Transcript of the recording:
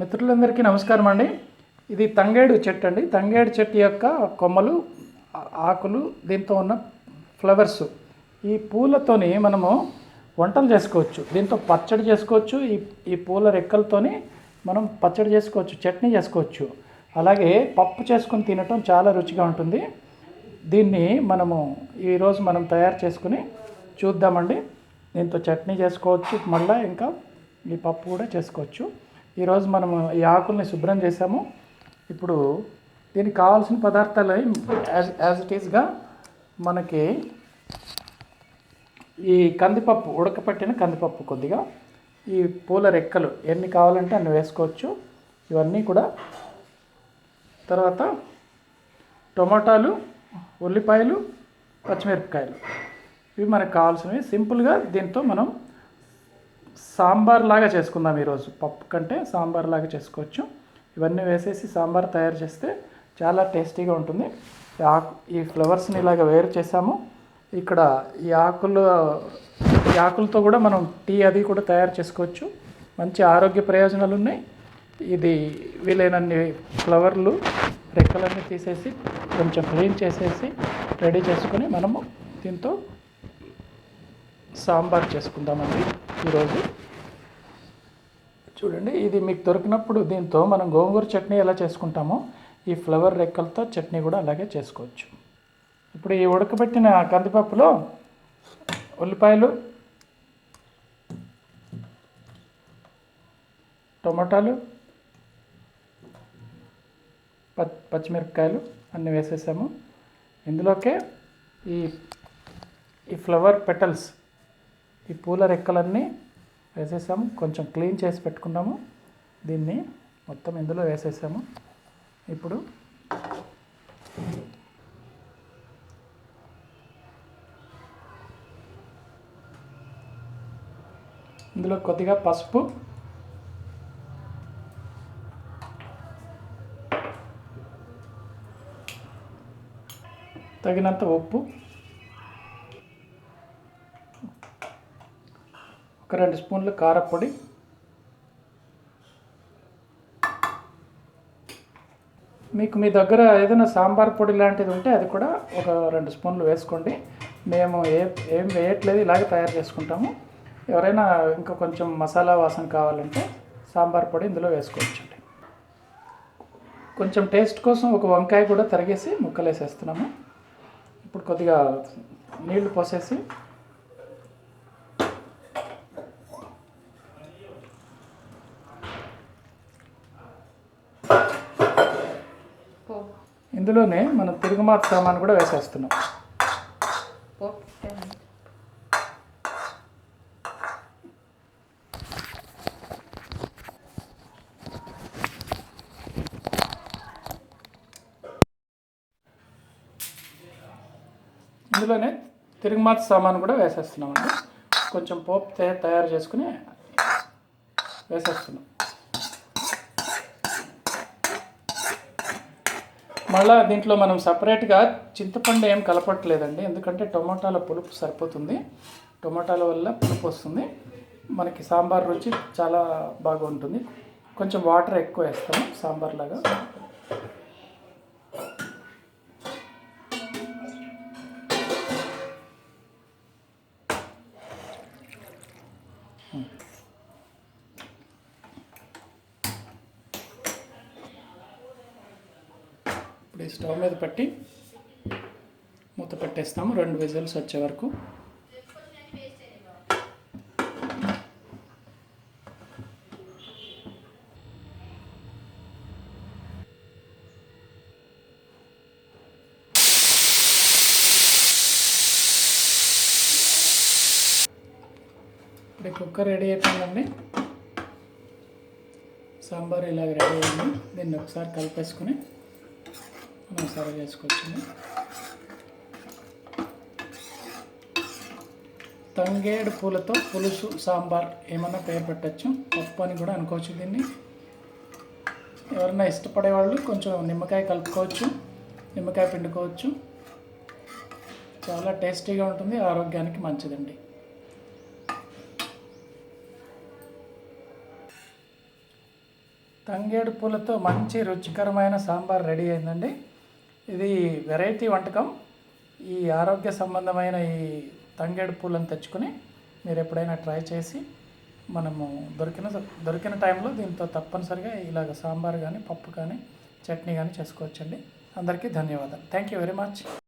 మిత్రులందరికీ నమస్కారం అండి. ఇది తంగేడు చెట్టు అండి. తంగేడు చెట్టు యొక్క కొమ్మలు ఆకులు దీంతో ఉన్న ఫ్లవర్స్. ఈ పూలతోని మనము వంటలు చేసుకోవచ్చు. దీంతో పచ్చడి చేసుకోవచ్చు. ఈ ఈ పూల రెక్కలతోని మనం పచ్చడి చేసుకోవచ్చు చట్నీ చేసుకోవచ్చు. అలాగే పప్పు చేసుకొని తినటం చాలా రుచిగా ఉంటుంది. దీన్ని మనము ఈరోజు మనం తయారు చేసుకుని చూద్దామండి. దీంతో చట్నీ చేసుకోవచ్చు. మళ్ళీ ఇంకా ఈ పప్పు కూడా చేసుకోవచ్చు. ఈరోజు మనము ఈ ఆకుల్ని శుభ్రం చేసాము ఇప్పుడు దీనికి కావాల్సిన పదార్థాలు యాజ్ యాజ్ ఇట్ ఈస్గా మనకి ఈ కందిపప్పు ఉడకపెట్టిన కందిపప్పు కొద్దిగా ఈ పూల రెక్కలు ఎన్ని కావాలంటే అన్ని వేసుకోవచ్చు. ఇవన్నీ కూడా తర్వాత టొమాటాలు ఉల్లిపాయలు పచ్చిమిరపకాయలు. ఇవి మనకు కావాల్సినవి. సింపుల్గా దీంతో మనం సాంబార్ లాగా చేసుకుందాం ఈరోజు. పప్పు కంటే సాంబార్ లాగా చేసుకోవచ్చు. ఇవన్నీ వేసేసి సాంబార్ తయారు చేస్తే చాలా టేస్టీగా ఉంటుంది. ఈ ఆకు ఈ ఫ్లవర్స్ని ఇలాగ వేరు చేసాము. ఇక్కడ ఈ ఆకులు ఈ ఆకులతో కూడా మనం టీ అది కూడా తయారు చేసుకోవచ్చు. మంచి ఆరోగ్య ప్రయోజనాలు ఉన్నాయి. ఇది వీలైనన్ని ఫ్లవర్లు రెక్కలన్నీ తీసేసి కొంచెం క్లీన్ చేసేసి రెడీ చేసుకొని మనము దీంతో సాంబార్ చేసుకుందామండి ఈరోజు. చూడండి ఇది మీకు దొరికినప్పుడు దీంతో మనం గోంగూర చట్నీ ఎలా చేసుకుంటామో ఈ ఫ్లవర్ రెక్కలతో చట్నీ కూడా అలాగే చేసుకోవచ్చు. ఇప్పుడు ఈ ఉడకబెట్టిన కందిపప్పులో ఉల్లిపాయలు టొమాటాలు ప పచ్చిమిరపకాయలు అన్నీ వేసేసాము. ఇందులోకే ఈ ఈ ఫ్లవర్ పెటల్స్ ఈ పూల రెక్కలన్నీ వేసేసాము. కొంచెం క్లీన్ చేసి పెట్టుకున్నాము. దీన్ని మొత్తం ఇందులో వేసేసాము. ఇప్పుడు ఇందులో కొద్దిగా పసుపు. తగినంత ఉప్పు. ఒక రెండు స్పూన్లు కారపొడి. మీకు మీ దగ్గర ఏదైనా సాంబార్ పొడి లాంటిది ఉంటే అది కూడా ఒక రెండు స్పూన్లు వేసుకోండి. మేము ఏ ఏం వేయట్లేదు ఇలాగే తయారు చేసుకుంటాము. ఎవరైనా ఇంకా కొంచెం మసాలా వాసన కావాలంటే సాంబార్ పొడి ఇందులో వేసుకోవచ్చండి. కొంచెం టేస్ట్ కోసం ఒక వంకాయ కూడా తరిగేసి ముక్కలు వేసేస్తున్నాము ఇప్పుడు కొద్దిగా నీళ్ళు పోసేసి ఇందులోనే మనం తిరుగుమాత సామాన్ కూడా వేసేస్తున్నాం. ఇందులోనే తిరుగుమాత సామాన్ కూడా వేసేస్తున్నామండి. కొంచెం పోపు తయ- తయారు చేసుకుని వేసేస్తున్నాం. మళ్ళీ దీంట్లో మనం సపరేట్గా చింతపండు ఏం కలపట్లేదండి. ఎందుకంటే టొమాటాల పులుపు సరిపోతుంది. టొమాటాల వల్ల పులుపు వస్తుంది. మనకి సాంబార్ రుచి చాలా బాగుంటుంది. కొంచెం వాటర్ ఎక్కువ వేస్తాము సాంబార్ లాగా ఇప్పుడు ఈ స్టవ్ మీద పట్టి మూత పెట్టేస్తాము. రెండు విజిల్స్ వచ్చే వరకు. ఇప్పుడు కుక్కర్ రెడీ అయిపోయిందండి. సాంబార్ ఇలాగ రెడీ అయింది. దీన్ని ఒకసారి కలిపేసుకొని మనం సర్వ్ చేసుకోవచ్చండి తంగేడు పూలతో పులుసు సాంబార్ ఏమన్నా పేరు పెట్టచ్చు? పప్పు అని కూడా అనుకోవచ్చు దీన్ని. ఎవరైనా ఇష్టపడే వాళ్ళు కొంచెం నిమ్మకాయ కలుపుకోవచ్చు నిమ్మకాయ పిండుకోవచ్చు. చాలా టేస్టీగా ఉంటుంది ఆరోగ్యానికి మంచిదండి. తంగేడు పూలతో మంచి రుచికరమైన సాంబార్ రెడీ అయిందండి. ఇది వెరైటీ వంటకం. ఈ ఆరోగ్య సంబంధమైన ఈ తంగేడు పూలను తెచ్చుకొని మీరు ఎప్పుడైనా ట్రై చేసి మనము దొరికిన దొరికిన టైంలో దీంతో తప్పనిసరిగా ఇలాగ సాంబార్ కానీ పప్పు కానీ చట్నీ కానీ చేసుకోవచ్చండి. అందరికీ ధన్యవాదాలు. Thank you very much.